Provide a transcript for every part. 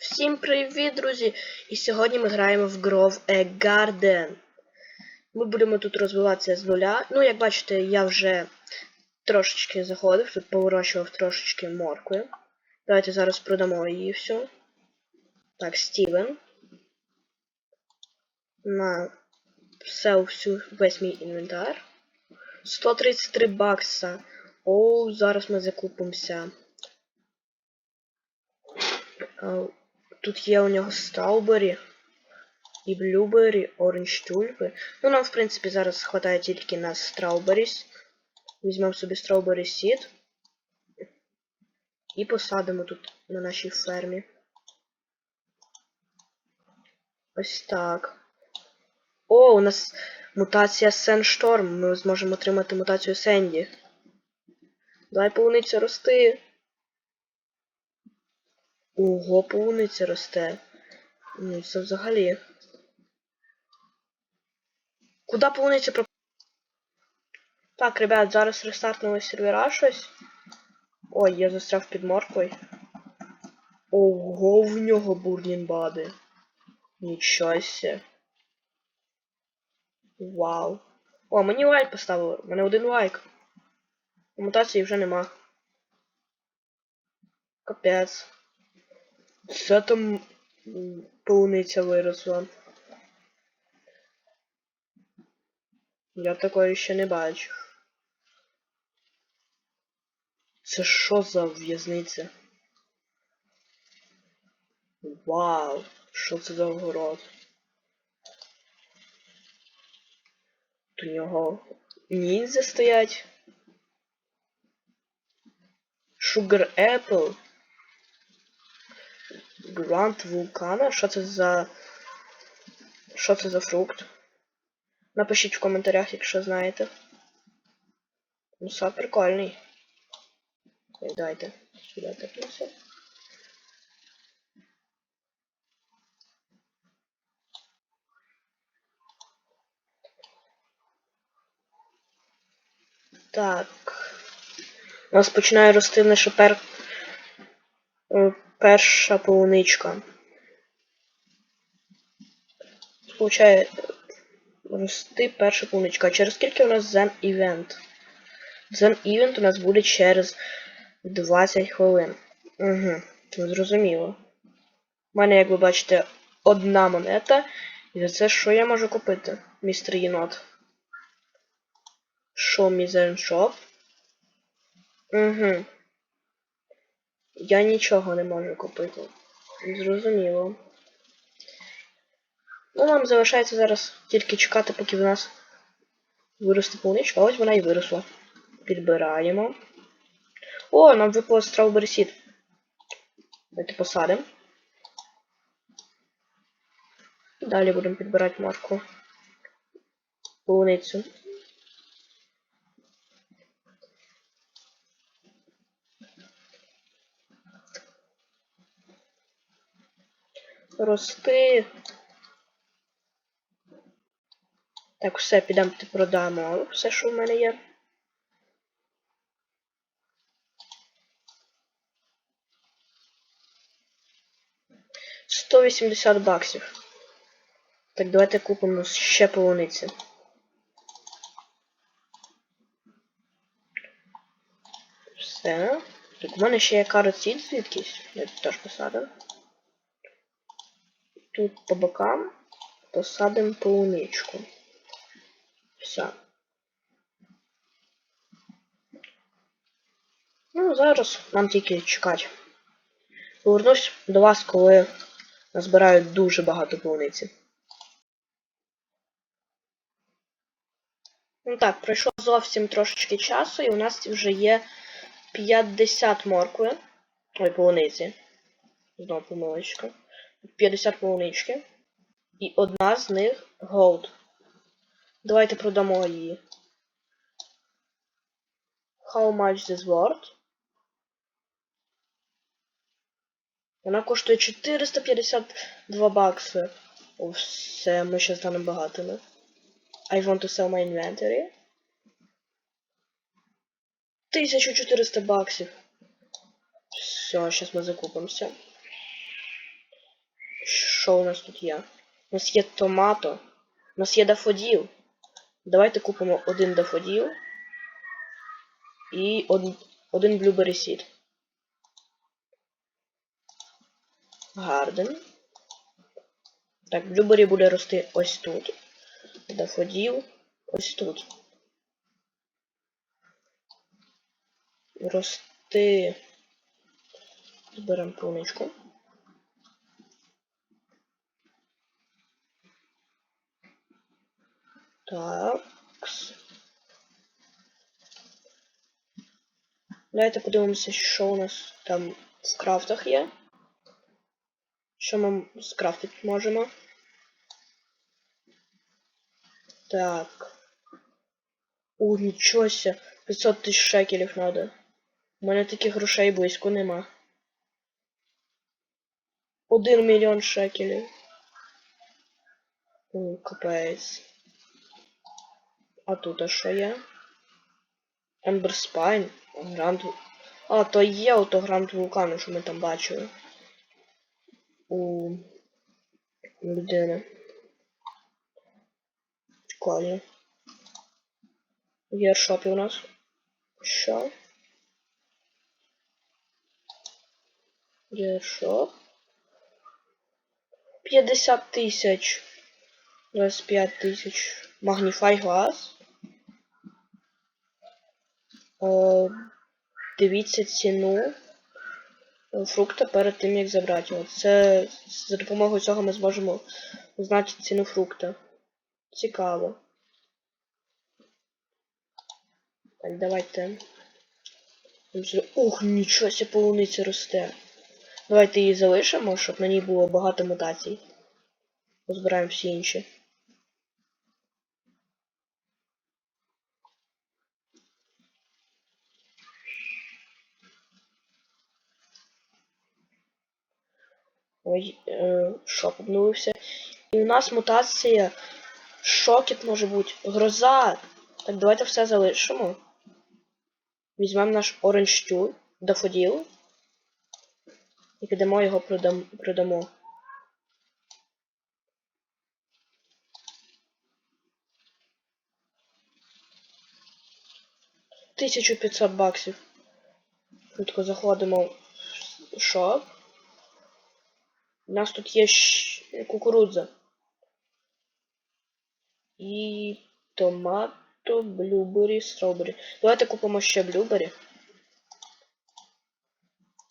Всім привіт, друзі! І сьогодні ми граємо в Grove a Garden. Ми будемо тут розвиватися з нуля. Ну, як бачите, я вже трошечки заходив, тут поворощував трошечки моркви. Давайте зараз продамо її всю. Так, Стівен. На все всю весь мій інвентар. 133 бакса. Оу, зараз ми закупимося. Тут є у нього Страубері і Блюбері, Оранж Тюльпи. Ну, нам, в принципі, зараз хватає тільки на Страуберіс. Візьмемо собі Страубері Сід. І посадимо тут на нашій фермі. Ось так. О, у нас мутація Сеншторм. Ми зможемо отримати мутацію Сенді. Давай полуниця рости. Ого, полуниця росте. Ну, це взагалі. Куда полуниця про... Так, ребят, зараз рестартнули сервера щось. Ой, я застряв під морквою. Ого, в нього бурнінбади. Нічого себе. Вау. О, мені лайк поставили. У мене один лайк. Мутації вже нема. Капець. Це там полуниця виросла. Я такої ще не бачив. Це що за в'язниця? Вау! Що це за огород? У нього ніндзя стоять. Sugar Apple. Грант вулкана? Що це за. Що це за фрукт? Напишіть в коментарях, якщо знаєте. Ну, сад прикольний. Дайте. Сюди тепнуся. Так. У нас починає рости наша пер... перша полуничка. Получає рости перша полуничка. Через скільки у нас Zen Event? Zen Event у нас буде через 20 хвилин. Угу, зрозуміло. У мене, як ви бачите, одна монета. І за це що я можу купити, містер Єнот? Show me the shop. Угу. Я нічого не можу купити. Зрозуміло. Ну, нам залишається зараз тільки чекати, поки в нас виросте полуничка. Ось вона і виросла. Підбираємо. О, нам випало Strawberry Seed. Давайте посадимо. Далі будемо підбирати морку. Полуницю. Рости. Так, все, підемо продамо. Все, що в мене є. Сто вісімдесят баксів. Так, давайте купимо ще полуниці. Все. Так, у мене ще є кароцід звідкись. Я тут теж посадив. Тут по бокам посадимо полуничку. Все. Ну, зараз нам тільки чекати. Повернусь до вас, коли назбирають дуже багато полуниці. Ну так, пройшло зовсім трошечки часу, і у нас вже є 50 моркви. Ой, полуниці. Знову помилочка. 50 полунички. І одна з них голд. Давайте продамо її. How much this worth? Вона коштує 452 бакси. О, все, ми ще станемо багатими. I want to sell my inventory. 1400 баксів. Все, сейчас ми закупимося. Що у нас тут є? У нас є томато. У нас є дафоділ. Давайте купимо один дафоділ і один, один блюбері сід. Гарден. Так, блюбері буде рости ось тут. Дафоділ ось тут. Рости. Зберемо полуничку. Так. Давайте подивимося, що у нас там в крафтах є. Що ми скрафтити можемо. Так. У, нічого ся. 500 тисяч шекелів надо. У мене таких грошей близько нема. Один мільйон шекелів. У, капець. А тут а що є? Ембер Спайн. Гранд... А, то є ото Гранд Вулкану, що ми там бачили. У людини. Прикольно. Є шопі у нас. Що? Є шоп. 50 тисяч. 25 тисяч. Магніфай глаз. Е, Дивіться ціну фрукта перед тим, як забрати його. Це за допомогою цього ми зможемо узнати ціну фрукта. Цікаво. Так, давайте. Ух, нічого ся полуниця росте. Давайте її залишимо, щоб на ній було багато мутацій. Позбираємо всі інші. Ой, е, обновився. І у нас мутація. Шокіт може бути. Гроза. Так, давайте все залишимо. Візьмемо наш оранж тюль, дафоділ. І підемо його продам, продамо. Тисячу п'ятсот баксів. Швидко заходимо в шоп. У нас тут є кукурудза. І томато, блюбері, стробері. Давайте купимо ще блюбері.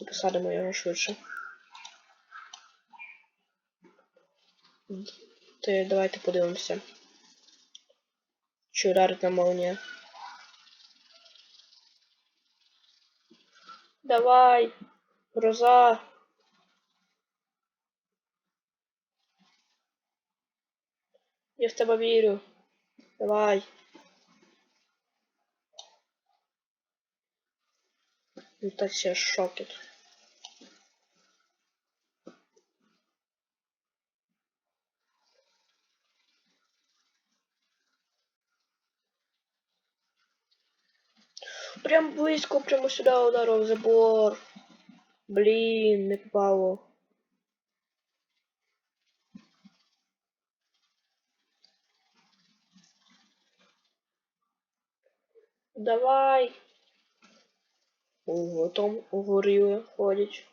І посадимо його швидше. Ти давайте подивимося. Ударить на молнія. Давай! Гроза! Я в тебе вірю. Давай. Мутація шокет. Прям близько, прямо сюди ударив забор. Блін, не попало. Давай. Ого, там угоріли ходять.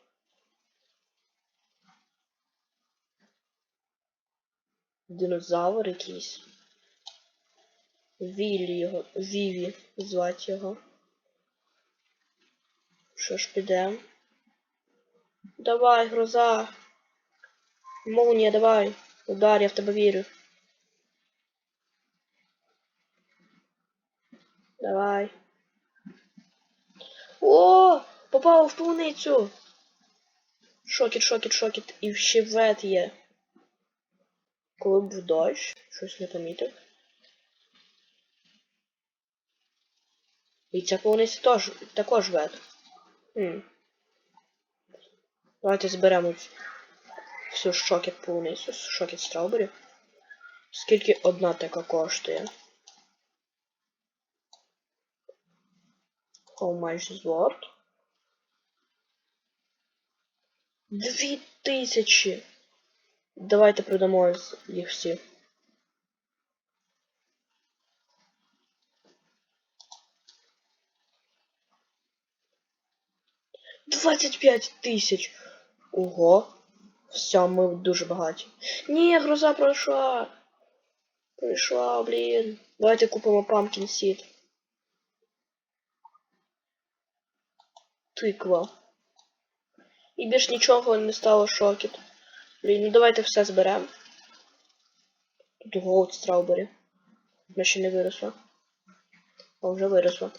Динозавр якийсь. Віллі його. Віві звати його. Що ж підемо? Давай, гроза. Молнія, давай. Удар, я в тебе вірю. Давай. О! Попав в полуницю! Шокіт, шокіт, шокіт. І вет є. Коли був дощ, щось не помітив. І ця полуниця теж, також вет. Хм. Давайте зберемо всю шокіт полуницю, шокіт стrawberry. Скільки одна така коштує? How much is worth? Дві тисячі. Давайте продамо їх всі. Двадцять п'ять тисяч. Ого. Все, ми дуже багаті. Ні, гроза пройшла. Прийшла, блін. Давайте купимо Pumpkin Seed. Тиква. І більш нічого не стало шокіт. Блін, ну давайте все зберемо. Тут голд страубері. Вона ще не виросла. А вже виросла.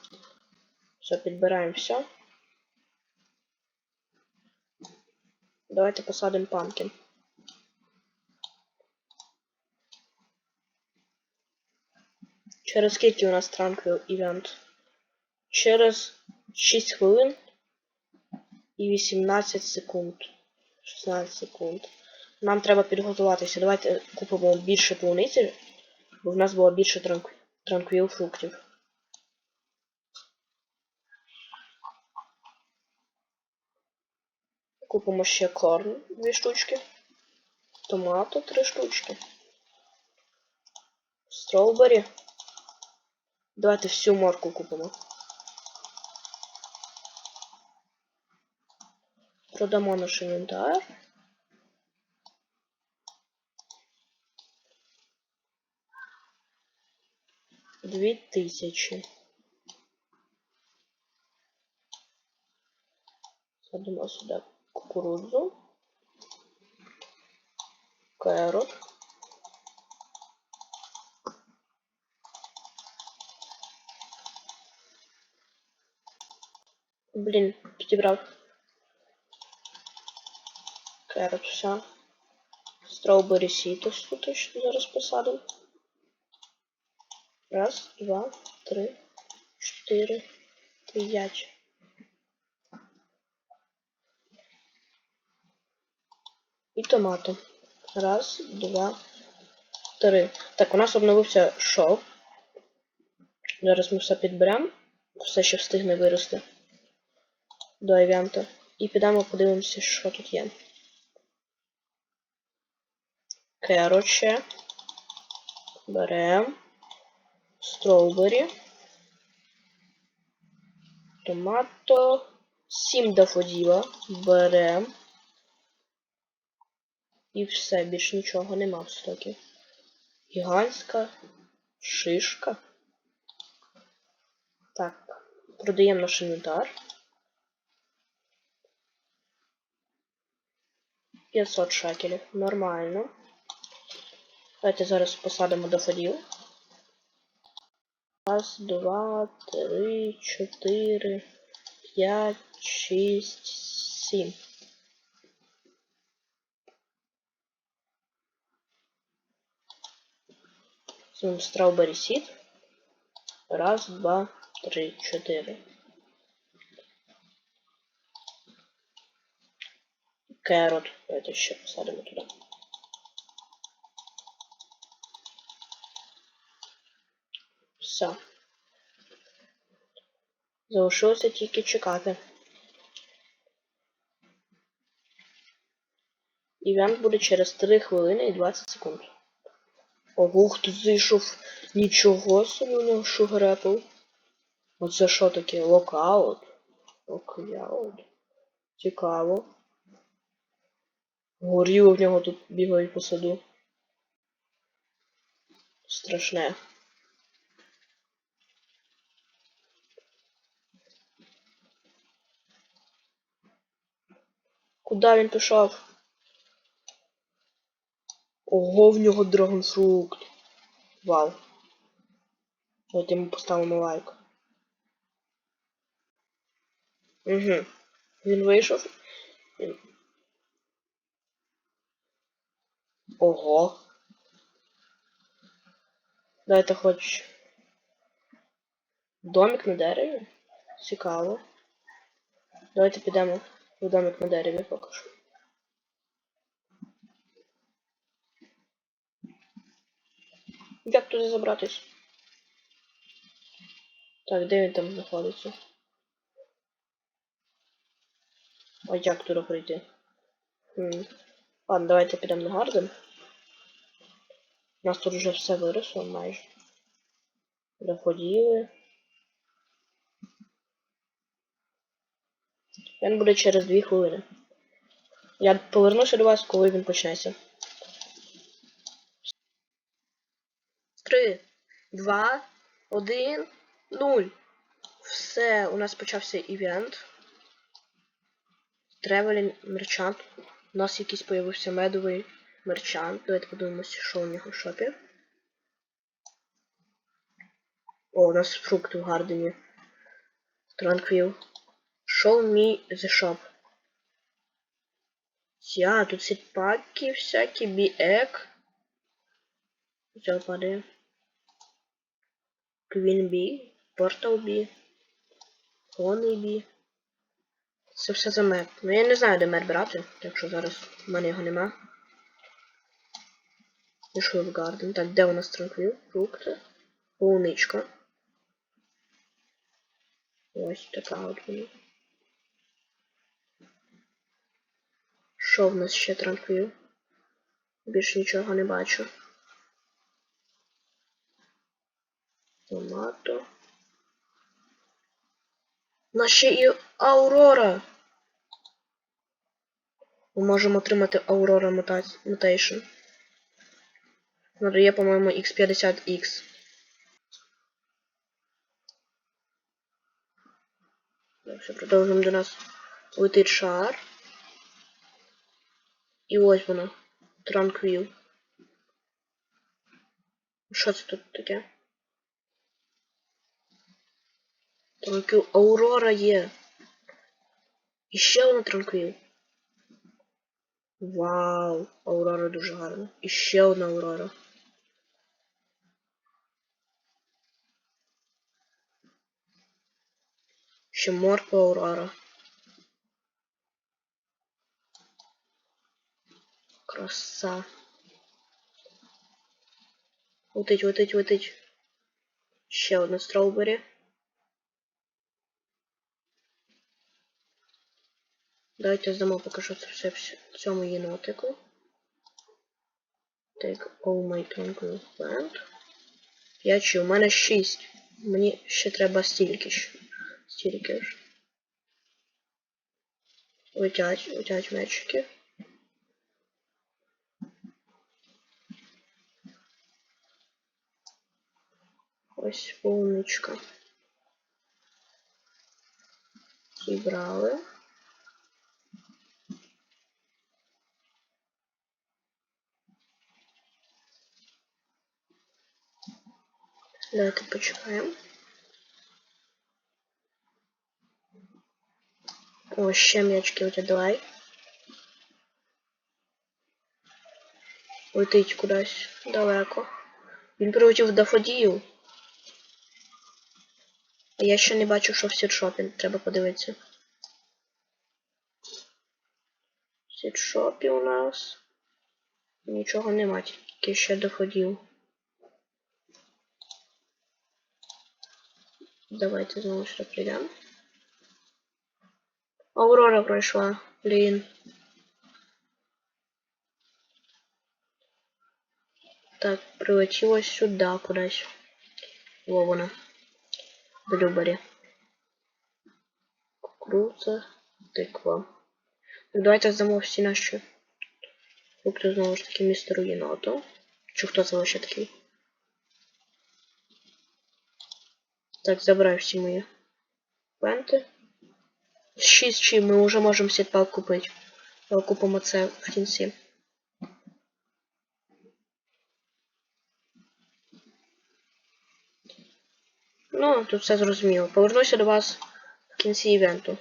Все, підбираємо все. Давайте посадимо панкін. Через скільки у нас транквіл івент? Через 6 хвилин і 18 секунд. 16 секунд. Нам треба підготуватися. Давайте купимо більше полуниці, бо в нас було більше транк... транквіл фруктів. Купимо ще корн дві штучки. Томато три штучки. Строубері. Давайте всю морку купимо. Продамо наш інвентар. Дві тисячі. Садимо сюди кукурудзу. Керот. Блін, підібрав. Все. Строубері сітос тут точно зараз посадимо. Раз, два, три, чотири, п'ять. І томати. Раз, два, три. Так, у нас обновився шов. Зараз ми все підберемо. Все ще встигне вирости до івенту. І підемо подивимося, що тут є. Короче. Берем. Строубері. Томато. Сім дафоділа. Берем. І все, більш нічого нема в стокі. Гігантська шишка. Так, продаємо наш інвентар. 500 шекелів. Нормально. Давайте зараз посадимо до дафоділ. Раз, два, три, чотири, п'ять, шість, сім. Візьмемо Strawberry Seed. Раз, два, три, чотири. Керот. Давайте ще посадимо туди. Все. Залишилося тільки чекати. Івент буде через 3 хвилини і 20 секунд. Ого, хтось зайшов. Нічого собі у нього Apple. Оце що таке? Локаут? Локаут. Цікаво. Горіло в нього тут бігають по саду. Страшне. Куда він пішов? Ого, в нього драгонфрукт. Вау. От йому поставимо лайк. Угу. Він вийшов. Ого. Дайте хоч. Домик на дереві? Цікаво. Давайте підемо в домик на дереві поки що. Як туди забратись? Так, де він там знаходиться? А як туди прийти? Хм. Ладно, давайте підемо на гарден. У нас тут вже все виросло майже. Доходили. Він буде через 2 хвилини. Я повернуся до вас, коли він почнеться. Три, два, один, нуль. Все, у нас почався івент. Тревелін мерчант. У нас якийсь появився медовий мерчант. Давайте подивимося, що у нього в шопі. О, у нас фрукти в гардені. Транквіл. Show me the shop. Я, тут сетпаки всякі, біек. Все падає. Queen Bee, Portal Bee, Honey Bee. Це все за мед. Ну я не знаю, де мед брати, так що зараз в мене його нема. Пішли в гарден. Так, де у нас транквіл? Фрукти. Полуничка. Ось така от вона. Що в нас ще транквіл? Більше нічого не бачу. Томато. У нас ще і Аурора. Ми можемо отримати Aurora Mutation. Надає, по-моєму, X50X. Так, все, продовжуємо до нас. Летить шар. І ось воно. Транквіл. Що це тут таке? Транквіл. Аурора є. І ще одна транквіл. Вау! Аурора дуже гарна. І ще одна аурора. Ще морква аурора. Краса. Летить, летить, летить. Ще одна строубері. Давайте здамо покажу це все в цьому єнотику. Так, all my tranquil plant. 5 чи у мене 6. Мені ще треба стільки ж. Стільки ж. Летять, летять мечики. Ось полуничка. Зібрали. Давайте почекаємо. О, ще м'ячки давай. Летить кудись далеко. Він прилетів до Фодію. Я ще не бачу, що в сітшопі. Треба подивитися. В сітшопі у нас нічого нема, тільки ще доходів. Давайте знову сюди прийдемо. Аурора пройшла. Блін. Так, прилетіло сюди кудись. Во вона. Блюбері. Кукурудза. Тиква. Ну, давайте здамо всі наші фрукти знову ж таки містеру єноту. Чи хто це лише такий? Так, забираю всі мої пенти. 6 чи ми вже можемо сітпак купити. Купимо це в кінці. Ну, тут все зрозуміло. Повернуся до вас в кінці івенту.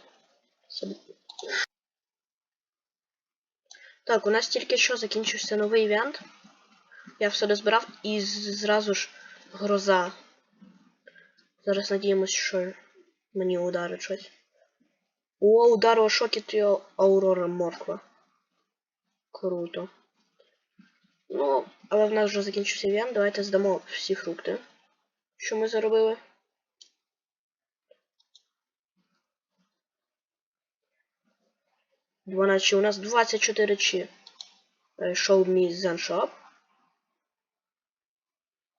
Так, у нас тільки що закінчився новий івент. Я все дозбирав і зразу ж гроза. Зараз надіємось, що мені ударить щось. О, ударила шокіт Аурора Морква. Круто. Ну, але в нас вже закінчився івент. Давайте здамо всі фрукти, що ми заробили. Дванадцять. У нас 24 чи. Show me Zen Shop.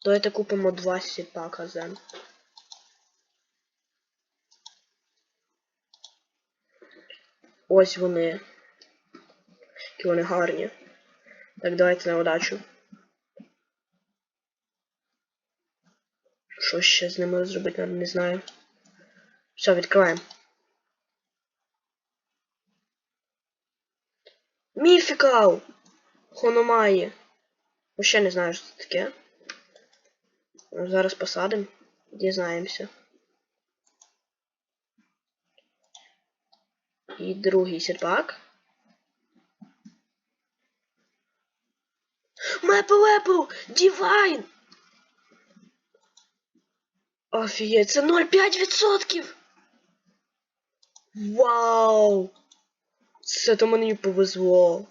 Давайте купимо два сіпака Zen. Ось вони. Які вони гарні. Так, давайте на удачу. Що ще з ними зробити, не знаю. Все, відкриваємо. Міфікал! Хономаї. Ще не знаю, що це таке. Зараз посадимо. Дізнаємося. І другий сірпак. Мепл Епл! Дівайн! Офігеть, це 0,5%! Вау! Це то мені повезло.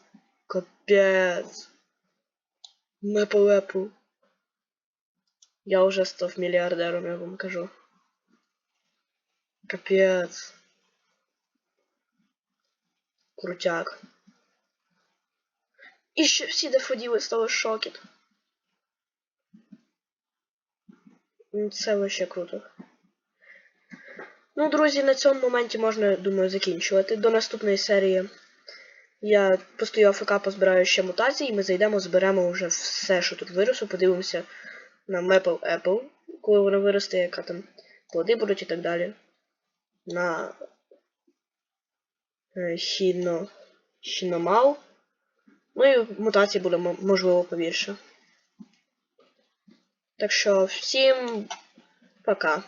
Капець. Мепл Епл. Я уже став мільярдером, я вам кажу. Капець. Крутяк. І ще всі дефоділи з шокіт. Це вообще круто. Ну, друзі, на цьому моменті можна, думаю, закінчувати. До наступної серії я постою АФК, позбираю ще мутації, і ми зайдемо, зберемо вже все, що тут виросло, подивимося на Maple Apple, коли воно виросте, яка там плоди будуть і так далі. На е, Хіно... Хіномал. Ну і мутацій буде можливо побільше. Так що всім пока.